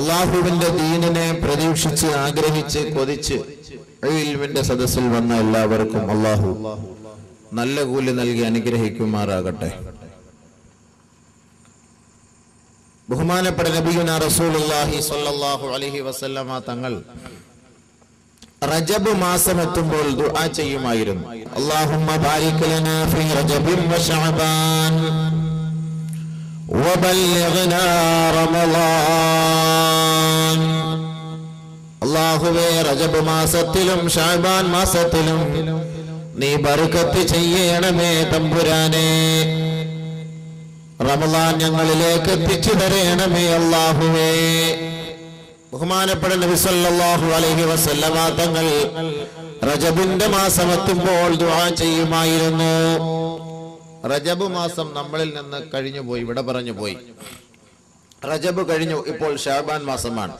അള്ളാഹുവിന്റെ ദീനിനെ പ്രതീക്ഷിച്ച് ആഗ്രഹിച്ച് കൊതിച്ച് ഇൽമിന്റെ സദസ്സിൽ വന്ന എല്ലാവർക്കും അള്ളാഹു നല്ല കൂലി നൽകി അനുഗ്രഹിക്കുമാറാകട്ടെ. ബഹുമാനപ്പെട്ട നബിയുന റസൂലുള്ളാഹി സ്വല്ലല്ലാഹു അലൈഹി വസല്ലമ തങ്ങൾ റജബ് മാസം എത്തുമ്പോൾ ദുആ ചെയ്യുമായിരുന്നു. അല്ലാഹുമ്മ ബാരിക് ലനാ ഫീ റജബിൻ വ ശഅബാൻ അള്ളാഹുവേ റജബ് മാസത്തിലും ഷാബാൻ മാസത്തിലും നീ ബർക്കത്ത് ചെയ്യണമേ തമ്പുരാനെ. റമദാൻ ഞങ്ങളിലേക്ക് എത്തിച്ചു തരയണമേ അള്ളാഹുവേ ബഹുമാനപ്പെട്ട നബി സല്ലല്ലാഹു അലൈഹി വസല്ലമ തങ്ങൾ റജബിന്റെ മാസം എത്തുമ്പോൾ ദുആ ചെയ്യുമായിരുന്നു. റജബ് മാസം നമ്മളിൽ നിന്ന് കഴിഞ്ഞു പോയി ഇവിടെ പറഞ്ഞു പോയി. റജബ് കഴിഞ്ഞു ഇപ്പോൾ ഷാബാൻ മാസമാണ്.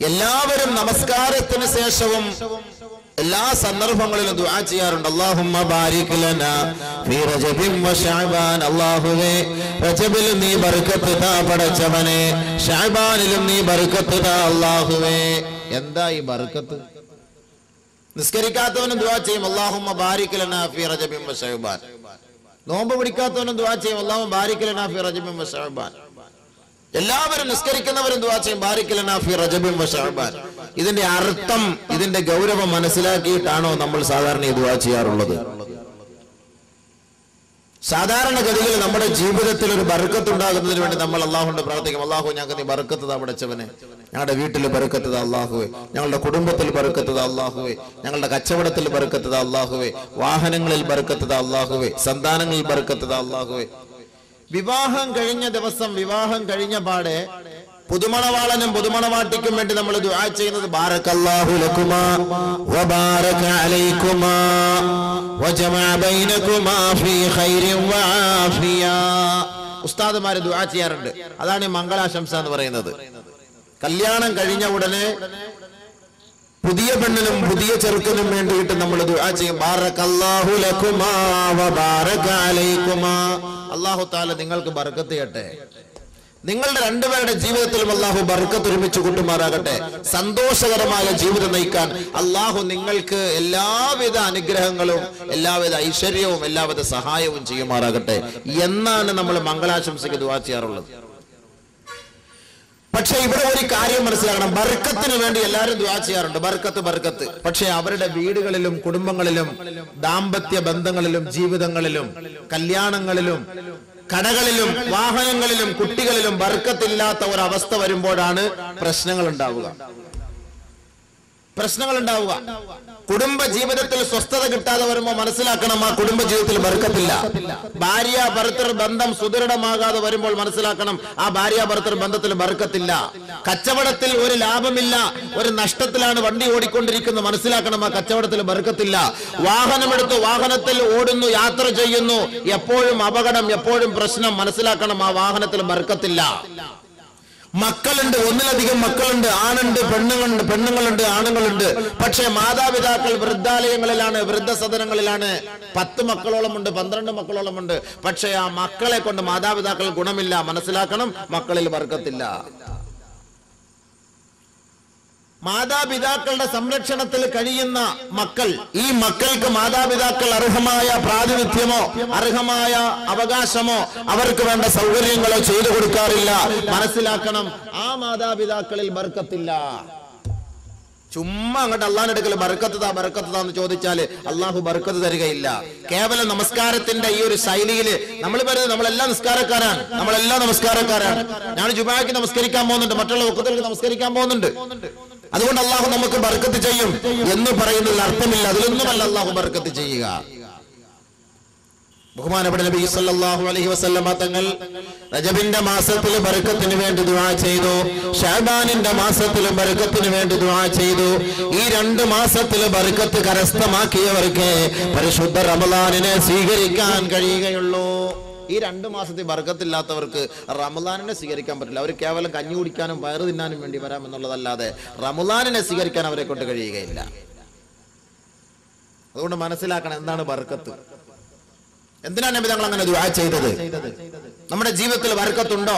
എല്ലാവരും നമസ്കാരത്തിന് ശേഷവും എല്ലാ സന്ദർഭങ്ങളിലും ദുആ ചെയ്യാറുണ്ട്. അല്ലാഹുമ്മ ബാരിക് ലനാ ഫീ റജബിൻ വ ശഅബാൻ അല്ലാഹുവേ റജബിൽ നീ ബർക്കത്ത് താ പടച്ചവനേ ശഅബാനിലും നീ ബർക്കത്ത് താ അല്ലാഹുവേ. എന്താ ഈ ബർക്കത്ത്? നിസ്കരിക്കാത്തവനും ദുആ ചെയ്യും. അല്ലാഹുമ്മ ബാരിക്കലനാഫി റജബിം ഫീ റജബിൻ വ ശഅബാൻ നോമ്പ് പിടിക്കാത്തവനും ദുആ ചെയ്യും. അള്ളാഹു ബാരിക്കലനാഫി റജബിം ഫീ റജബിൻ വ ശഅബാൻ എല്ലാവരും നിസ്കരിക്കുന്നവരും ദുആ ചെയ്യും. ബാരിക്കലനാഫി റജബിം ഫീ റജബിൻ വ ശഅബാൻ ഇതിന്റെ അർത്ഥം ഇതിന്റെ ഗൗരവം മനസ്സിലാക്കിയിട്ടാണോ നമ്മൾ സാധാരണ ഈ ദുആ ചെയ്യാറുള്ളത്? സാധാരണഗതിയിൽ നമ്മുടെ ജീവിതത്തിൽ ഒരു ബർക്കത്ത് ഉണ്ടാകുന്നതിന് വേണ്ടി നമ്മൾ അള്ളാഹുണ്ട് പ്രാർത്ഥിക്കും. അള്ളാഹു ഞങ്ങൾക്ക് നീ ബർക്കത്ത് താ പടച്ചവനെ ഞങ്ങളുടെ വീട്ടിൽ പെറുക്കത്തത് അള്ളാഹുവേ. ഞങ്ങളുടെ കുടുംബത്തിൽ പെറുക്കത്തത് അള്ളാഹുവേ. ഞങ്ങളുടെ കച്ചവടത്തിൽ പെറുക്കത്തത് അള്ളാഹുവേ. വാഹനങ്ങളിൽ പെറുക്കത്തത് അള്ളാഹുവേ. സന്താനങ്ങളിൽ പെറുക്കത്തത് അള്ളാഹുവേ. വിവാഹം കഴിഞ്ഞ ദിവസം വിവാഹം കഴിഞ്ഞ പാടെ പുതുമണവാളനും പുതുമണവാട്ടിക്കും വേണ്ടി നമ്മൾ ദുആ ചെയ്യുന്നത് ബാറക്കല്ലാഹു ലക്കുമാ വബാരക ഫീ ദുആ ചെയ്യാറുണ്ട്. അതാണ് മംഗളാശംസ എന്ന് പറയുന്നത്. കല്യാണം കഴിഞ്ഞ ഉടനെ പുതിയ പെണ്ണിനും പുതിയ ചെറുക്കനും വേണ്ടിയിട്ട് നമ്മൾ ദുആ ചെയ്യും. അലൈക്കുമാ അല്ലാഹു തആല നിങ്ങൾക്ക് ബർക്കത്ത് നിങ്ങളുടെ രണ്ടുപേരുടെ ജീവിതത്തിലും അള്ളാഹു ബർക്കത്ത് ഒരുമിച്ച് കൂട്ടുമാറാകട്ടെ. സന്തോഷകരമായ ജീവിതം നയിക്കാൻ അള്ളാഹു നിങ്ങൾക്ക് എല്ലാവിധ അനുഗ്രഹങ്ങളും എല്ലാവിധ ഐശ്വര്യവും എല്ലാവിധ സഹായവും ചെയ്യുമാറാകട്ടെ. എന്നാണ് നമ്മൾ മംഗളാശംസയ്ക്ക് ദുവാ ചെയ്യാറുള്ളത്. പക്ഷെ ഇവിടെ ഒരു കാര്യം മനസ്സിലാക്കണം. ബർക്കത്തിന് വേണ്ടി എല്ലാവരും ദ്വാ ചെയ്യാറുണ്ട്. ബർക്കത്ത് ബർക്കത്ത്. പക്ഷെ അവരുടെ വീടുകളിലും കുടുംബങ്ങളിലും ദാമ്പത്യ ബന്ധങ്ങളിലും ജീവിതങ്ങളിലും കല്യാണങ്ങളിലും കടകളിലും വാഹനങ്ങളിലും കുട്ടികളിലും ബർക്കത്തില്ലാത്ത ഒരവസ്ഥ വരുമ്പോഴാണ് പ്രശ്നങ്ങൾ ഉണ്ടാവുക. പ്രശ്നങ്ങൾ ഉണ്ടാവുക കുടുംബ ജീവിതത്തിൽ സ്വസ്ഥത കിട്ടാതെ വരുമ്പോൾ മനസ്സിലാക്കണം ആ കുടുംബ ജീവിതത്തിൽ ബർക്കത്തില്ല. ഭാര്യ ഭർത്തർ ബന്ധം സുദൃഢമാകാതെ വരുമ്പോൾ മനസ്സിലാക്കണം ആ ഭാര്യ ഭർത്തർ ബന്ധത്തിൽ ബർക്കത്തില്ല. കച്ചവടത്തിൽ ഒരു ലാഭമില്ല ഒരു നഷ്ടത്തിലാണ് വണ്ടി ഓടിക്കൊണ്ടിരിക്കുന്നത്. മനസ്സിലാക്കണം ആ കച്ചവടത്തിൽ ബർക്കത്തില്ല. വാഹനമെടുത്ത് വാഹനത്തിൽ ഓടുന്നു യാത്ര ചെയ്യുന്നു. എപ്പോഴും അപകടം എപ്പോഴും പ്രശ്നം മനസ്സിലാക്കണം ആ വാഹനത്തിൽ ബർക്കത്തില്ല. മക്കളുണ്ട് ഒന്നിലധികം മക്കളുണ്ട് ആണുണ്ട് പെണ്ണുങ്ങളുണ്ട് പെണ്ണുങ്ങളുണ്ട് ആണുങ്ങളുണ്ട്. പക്ഷേ മാതാപിതാക്കൾ വൃദ്ധാലയങ്ങളിലാണ് വൃദ്ധസദനങ്ങളിലാണ്. പത്ത് മക്കളോളം ഉണ്ട് പന്ത്രണ്ട് മക്കളോളം ഉണ്ട് പക്ഷേ ആ മക്കളെ കൊണ്ട് മാതാപിതാക്കൾ ഗുണമില്ല മനസ്സിലാക്കണം മക്കളിൽ വർക്കത്തില്ല മാതാപിതാക്കളുടെ സംരക്ഷണത്തിൽ കഴിയുന്ന മക്കൾ ഈ മക്കൾക്ക് മാതാപിതാക്കൾ അർഹമായ പ്രാതിനിധ്യമോ അർഹമായ അവകാശമോ അവർക്ക് വേണ്ട സൗകര്യങ്ങളോ ചെയ്തു കൊടുക്കാറില്ല. മനസ്സിലാക്കണം ആ മാതാപിതാക്കളിൽ ബർക്കത്തില്ല. ചുമ്മാ അങ്ങോട്ട് അള്ളാഹിനെടുക്കൽ ബർക്കത്തതാ ബർക്കത്തതാ എന്ന് ചോദിച്ചാൽ അള്ളാഹു ബർക്കത്ത് തരികയില്ല. കേവലം നമസ്കാരത്തിന്റെ ഈ ഒരു ശൈലിയിൽ നമ്മൾ പറയുന്നത് നമ്മളെല്ലാം നിസ്കാരക്കാരാണ് നമ്മളെല്ലാം നമസ്കാരക്കാരാണ്. ഞാൻ ജുബാക്ക് നമസ്കരിക്കാൻ പോകുന്നുണ്ട് മറ്റുള്ള ഒക്കത്തിലേക്ക് നമസ്കരിക്കാൻ പോകുന്നുണ്ട്. അതുകൊണ്ട് അള്ളാഹു നമുക്ക് ബർക്കത്ത് ചെയ്യും എന്ന് പറയുന്നതിൽ അർത്ഥമില്ല. അതിലൊന്നുമല്ല അള്ളാഹു ബർക്കത്ത് ചെയ്യുക. ബഹുമാനപ്പെട്ട നബി സല്ലല്ലാഹു അലൈഹി വസല്ലമ തങ്ങൾ റജബിന്റെ മാസത്തിൽ ബർക്കത്തിന് വേണ്ടി ദുആ ചെയ്തു. ഷാബാനിന്റെ മാസത്തിൽ ബർക്കത്തിന് വേണ്ടി ദുആ ചെയ്തു. ഈ രണ്ട് മാസത്തിൽ ബർക്കത്ത് കരസ്ഥമാക്കിയവർക്ക് പരിശുദ്ധ റമദാനിനെ സ്വീകരിക്കാൻ കഴിയുകയുള്ളൂ. ഈ രണ്ട് മാസത്തെ ബർക്കത്തില്ലാത്തവർക്ക് റമദാനിനെ സ്വീകരിക്കാൻ പറ്റില്ല. അവർ കേവലം കഞ്ഞി കുടിക്കാനും വയറ് തിന്നാനും വേണ്ടി വരാമെന്നുള്ളതല്ലാതെ റമദാനിനെ സ്വീകരിക്കാൻ അവരെ കൊണ്ട് കഴിയുകയില്ല. അതുകൊണ്ട് മനസ്സിലാക്കണം എന്താണ് ബർക്കത്ത് എന്തിനാണ് നബി തങ്ങൾ അങ്ങനെ ദുആ ചെയ്തത്? നമ്മുടെ ജീവിതത്തിൽ ബർക്കത്തുണ്ടോ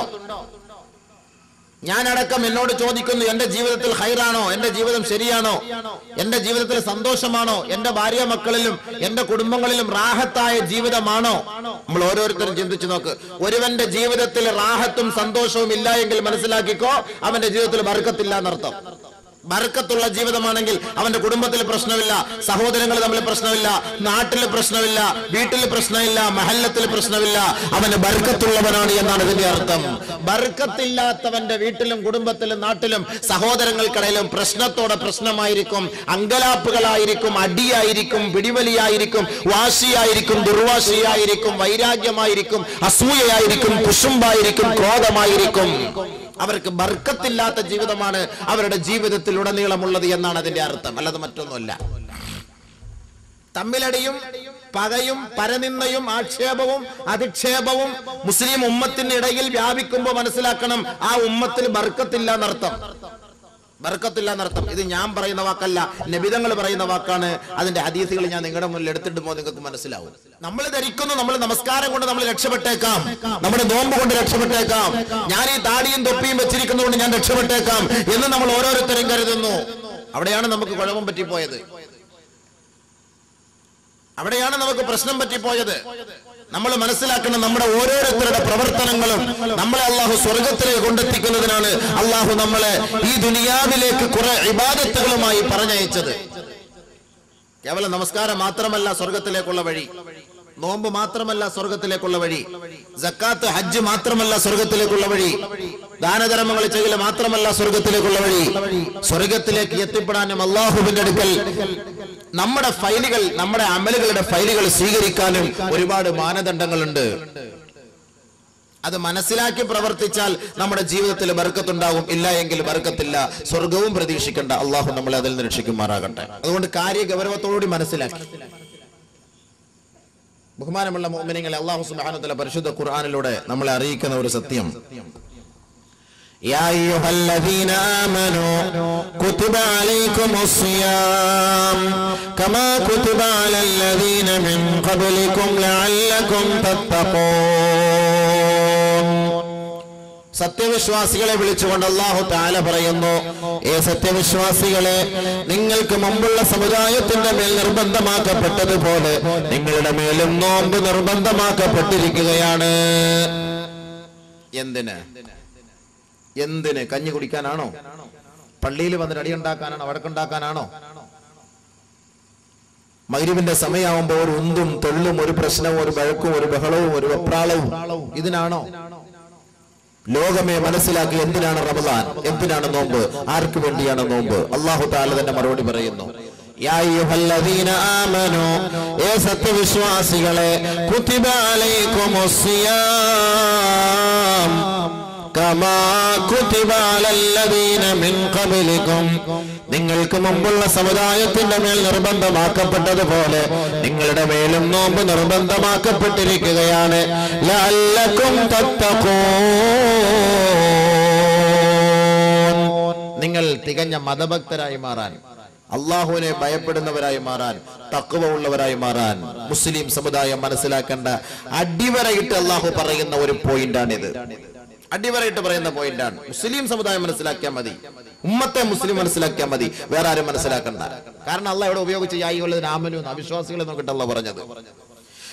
ഞാനടക്കം എന്നോട് ചോദിക്കുന്നു എന്റെ ജീവിതത്തിൽ ഹൈറാണോ? എന്റെ ജീവിതം ശരിയാണോ? എന്റെ ജീവിതത്തിൽ സന്തോഷമാണോ? എന്റെ ഭാര്യ മക്കളിലും എന്റെ കുടുംബങ്ങളിലും റാഹത്തായ ജീവിതമാണോ? നമ്മൾ ഓരോരുത്തരും ചിന്തിച്ചു നോക്ക്. ഒരുവന്റെ ജീവിതത്തിൽ റാഹത്തും സന്തോഷവും ഇല്ല എങ്കിൽ മനസ്സിലാക്കിക്കോ അവന്റെ ജീവിതത്തിൽ വർക്കത്തില്ല എന്നർത്ഥം. ബർക്കത്തുള്ള ജീവിതമാണെങ്കിൽ അവന്റെ കുടുംബത്തിൽ പ്രശ്നമില്ല സഹോദരങ്ങൾ തമ്മിൽ പ്രശ്നമില്ല നാട്ടിൽ പ്രശ്നമില്ല വീട്ടിൽ പ്രശ്നമില്ല മഹല്ലത്തിൽ പ്രശ്നമില്ല. അവന് ബർക്കത്തുള്ളവനാണ് എന്നാണ് ഇതിന്റെ അർത്ഥം. ബർക്കത്തില്ലാത്തവന്റെ വീട്ടിലും കുടുംബത്തിലും നാട്ടിലും സഹോദരങ്ങൾക്കിടയിലും പ്രശ്നത്തോടെ പ്രശ്നമായിരിക്കും അങ്കലാപ്പുകളായിരിക്കും അടിയായിരിക്കും പിടിവലിയായിരിക്കും വാശിയായിരിക്കും ദുർവാശിയായിരിക്കും വൈരാഗ്യമായിരിക്കും അസൂയയായിരിക്കും കുശുമ്പായിരിക്കും ക്രോധമായിരിക്കും. അവർക്ക് ബർക്കത്തില്ലാത്ത ജീവിതമാണ് അവരുടെ ജീവിതത്തിൽ ഉടനീളമുള്ളത് എന്നാണ് അതിന്റെ അർത്ഥം. അല്ലാതെ മറ്റൊന്നുമല്ല. തമ്മിലടിയും പകയും പരനിന്നയും ആക്ഷേപവും അധിക്ഷേപവും മുസ്ലിം ഉമ്മത്തിന്റെ ഇടയിൽ വ്യാപിക്കുമ്പോൾ മനസ്സിലാക്കണം ആ ഉമ്മത്തിന് ബർക്കത്തില്ല എന്നർത്ഥം. ബർക്കത്തില്ല എന്നർത്ഥം. ഇത് ഞാൻ പറയുന്ന വാക്കല്ല. നബിതങ്ങൾ പറയുന്ന വാക്കാണ്. അതിന്റെ ഹദീസുകൾ ഞാൻ നിങ്ങളുടെ മുന്നിൽ എടുത്തിട്ടുമ്പോ നിങ്ങൾക്ക് മനസ്സിലാവും. നമ്മൾ ധരിക്കുന്നു നമ്മൾ നമസ്കാരം കൊണ്ട് നമ്മൾ രക്ഷപ്പെട്ടേക്കാം. നമ്മുടെ നോമ്പ് കൊണ്ട് രക്ഷപ്പെട്ടേക്കാം. ഞാൻ ഈ താടിയും തൊപ്പിയും വെച്ചിരിക്കുന്നതുകൊണ്ട് ഞാൻ രക്ഷപ്പെട്ടേക്കാം എന്ന് നമ്മൾ ഓരോരുത്തരും കരുതുന്നു. അവിടെയാണ് നമുക്ക് കുഴപ്പം പറ്റിപ്പോയത്. അവിടെയാണ് നമുക്ക് പ്രശ്നം പറ്റിപ്പോയത്. നമ്മൾ മനസ്സിലാക്കുന്ന നമ്മുടെ ഓരോരുത്തരുടെ പ്രവർത്തനങ്ങളും നമ്മളെ അള്ളാഹു സ്വർഗത്തിലേക്ക് കൊണ്ടെത്തിക്കുന്നതിനാണ് അള്ളാഹു നമ്മളെ ഈ ദുനിയാവിലേക്ക് കുറെ ഇബാദത്തുകളുമായി പറഞ്ഞയച്ചത്. കേവലം നമസ്കാരം മാത്രമല്ല സ്വർഗത്തിലേക്കുള്ള വഴി. നോമ്പ് മാത്രമല്ല സ്വർഗത്തിലേക്കുള്ള വഴി. ജക്കാത്ത് ഹജ്ജ് മാത്രമല്ല സ്വർഗത്തിലേക്കുള്ള വഴി. ദാനധർമ്മങ്ങൾ ചെയ്യൽ മാത്രമല്ല സ്വർഗത്തിലേക്കുള്ള വഴി. സ്വർഗത്തിലേക്ക് എത്തിപ്പെടാനും അള്ളാഹുവിന്റെ അടുക്കൽ നമ്മുടെ ഫയലുകൾ നമ്മുടെ അമലുകളുടെ ഫയലുകൾ സ്വീകരിക്കാനും ഒരുപാട് മാനദണ്ഡങ്ങളുണ്ട്. അത് മനസ്സിലാക്കി പ്രവർത്തിച്ചാൽ നമ്മുടെ ജീവിതത്തിൽ ബർക്കത്തുണ്ടാകും. ഇല്ല എങ്കിൽ ബർക്കത്തില്ല. സ്വർഗവും പ്രതീക്ഷിക്കേണ്ട. അള്ളാഹു നമ്മളെ അതിൽ നിന്ന് രക്ഷിക്കുമാറാകട്ടെ. അതുകൊണ്ട് കാര്യ ഗൗരവത്തോടുകൂടി മനസ്സിലാക്കി. ബഹുമാനമുള്ള മോമിനിങ്ങളെ അള്ളാഹു സുബാനുത്തല പരിശുദ്ധ ഖുർആാനിലൂടെ നമ്മളെ അറിയിക്കുന്ന ഒരു സത്യം يا أيها الذين آمنوا كتب عليكم الصيام كما كتب على الذين من قبلكم لعلكم تتقون സത്യവിശ്വാസികളെ വിളിച്ചുകൊണ്ട് അള്ളാഹു താല പറയുന്നു ഏ സത്യവിശ്വാസികളെ നിങ്ങൾക്ക് മുമ്പുള്ള സമുദായത്തിന്റെ മേൽ നിർബന്ധമാക്കപ്പെട്ടതുപോലെ നിങ്ങളുടെ മേലും നോമ്പ് നിർബന്ധമാക്കപ്പെട്ടിരിക്കുകയാണ്. എന്തിന്? എന്തിന്? കഞ്ഞി കുടിക്കാനാണോ? പള്ളിയിൽ വന്നിട്ട് അടിയുണ്ടാക്കാനാണോ? വടക്കുണ്ടാക്കാനാണോ മൈരുവിന്റെ സമയമാകുമ്പോൾ ഒരു ഉന്തും തൊള്ളും ഒരു പ്രശ്നവും ഒരു വഴക്കും ഒരു ബഹളവും ഒരു വെപ്രാളവും ഇതിനാണോ? ലോകമേ മനസ്സിലാക്കി എന്തിനാണ് റമദാൻ? എന്തിനാണ് നോമ്പ്? ആർക്ക് വേണ്ടിയാണ് നോമ്പ്? അള്ളാഹു താല തന്നെ മറുപടി പറയുന്നു. സത്യവിശ്വാസികളെ നിങ്ങൾക്ക് മുമ്പുള്ള സമുദായത്തിന്റെ മേൽ നിർബന്ധമാക്കപ്പെട്ടതുപോലെ നിങ്ങളുടെ മേലും നോമ്പ് നിർബന്ധമാക്കപ്പെട്ടിരിക്കുകയാണ്. ലല്ലക്കും തത്തഖൂൻ. തികഞ്ഞ മതഭക്തരായി മാറാൻ അള്ളാഹുവിനെ ഭയപ്പെടുന്നവരായി മാറാൻ തക്കുവ ഉള്ളവരായി മാറാൻ മുസ്ലിം സമുദായം മനസ്സിലാക്കേണ്ട അടിവരയിട്ട് അള്ളാഹു പറയുന്ന ഒരു പോയിന്റാണിത്. അടിവരയിട്ട് പറയുന്ന പോയിന്റാണ്. മുസ്ലിം സമുദായം മനസ്സിലാക്കിയാൽ മതി. ഉമ്മത്തെ മുസ്ലിം മനസ്സിലാക്കിയാൽ മതി. വേറെ ആരും മനസ്സിലാക്കണ്ട. കാരണം അള്ളാഹ് ഇവിടെ ഉപയോഗിച്ച് യായികളെ ആമനു അവിശ്വാസികളെ നോക്കിയിട്ടല്ല പറഞ്ഞത്.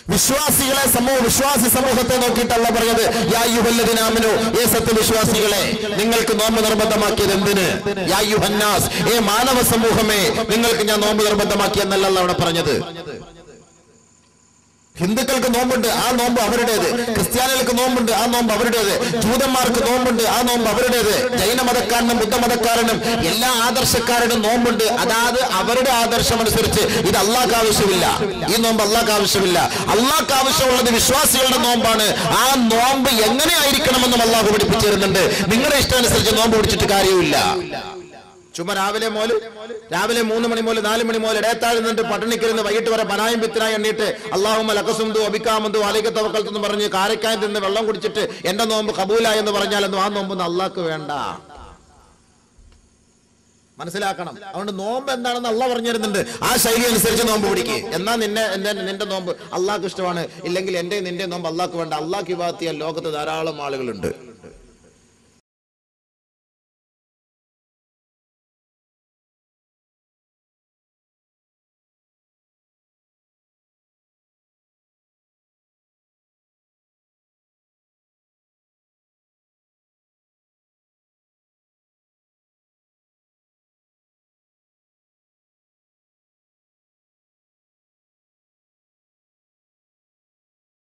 വിശ്വാസികളെ സമൂഹ വിശ്വാസി സമൂഹത്തെ നോക്കിയിട്ടല്ല പറഞ്ഞത്. യായുഹല്ലതിനാമനു ഏ സത്യവിശ്വാസികളെ നിങ്ങൾക്ക് നോമ്പ് നിർബന്ധമാക്കിയത് എന്തിന്? യായുഹന്നാസ് ഏ മാനവ സമൂഹമേ നിങ്ങൾക്ക് ഞാൻ നോമ്പ് നിർബന്ധമാക്കിയെന്നല്ല അവിടെ പറഞ്ഞത്. ഹിന്ദുക്കൾക്ക് നോമ്പുണ്ട് ആ നോമ്പ് അവരുടേത്. ക്രിസ്ത്യാനികൾക്ക് നോമ്പുണ്ട് ആ നോമ്പ് അവരുടേത്. ജൂതന്മാർക്ക് നോമ്പുണ്ട് ആ നോമ്പ് അവരുടേത്. ജൈന ജൈനമതക്കാരനും ബുദ്ധമതക്കാരനും എല്ലാ ആദർശക്കാരനും നോമ്പുണ്ട്. അതാത് അവരുടെ ആദർശം അനുസരിച്ച് ഇത് അള്ളാഹ്ക്ക് ആവശ്യമില്ല. ഈ നോമ്പ് അള്ളാഹ്ക്ക് ആവശ്യമില്ല. അള്ളാഹ്ക്ക് ആവശ്യമുള്ളത് വിശ്വാസികളുടെ നോമ്പാണ്. ആ നോമ്പ് എങ്ങനെ ആയിരിക്കണമെന്നും അള്ളാഹു പഠിപ്പിച്ചു തരുന്നുണ്ട്. നിങ്ങളുടെ ഇഷ്ടാനുസരിച്ച് നോമ്പ് പിടിച്ചിട്ട് കാര്യമില്ല ചുമ രാവിലെ മോൽ രാവിലെ മൂന്ന് മണി മുതൽ നാല് മണി മുതൽ ഇടയത്താഴ് നിന്നിട്ട് പട്ടണിക്കിരുന്ന് വൈകിട്ട് വരെ പനായും പിത്തിനായി എണ്ണിയിട്ട് അള്ളാഹുമ ലക്കസുന്തു അബിക്കാമന്തു അലൈക്ക് എന്ന് പറഞ്ഞ് കാരക്കായി നിന്ന് വെള്ളം കുടിച്ചിട്ട് എന്റെ നോമ്പ് കബൂല എന്ന് പറഞ്ഞാലൊന്നും ആ നോമ്പൊന്നും അള്ളാഹ്ക്ക് വേണ്ട. മനസ്സിലാക്കണം. അതുകൊണ്ട് നോമ്പ് എന്താണെന്ന് അള്ള പറഞ്ഞിരുന്നുണ്ട്. ആ ശൈലി അനുസരിച്ച് നോമ്പ് പിടിക്കുക എന്നാ നിന്നെ എന്റെ നിന്റെ നോമ്പ് അള്ളാഹ്ക്ക് ഇഷ്ടമാണ്. ഇല്ലെങ്കിൽ എന്റെ നിന്റെ നോമ്പ് അള്ളാഹ്ക്ക് വേണ്ട. അള്ളാഹ് വിഭാഗത്തിയ ലോകത്ത് ധാരാളം ആളുകളുണ്ട്.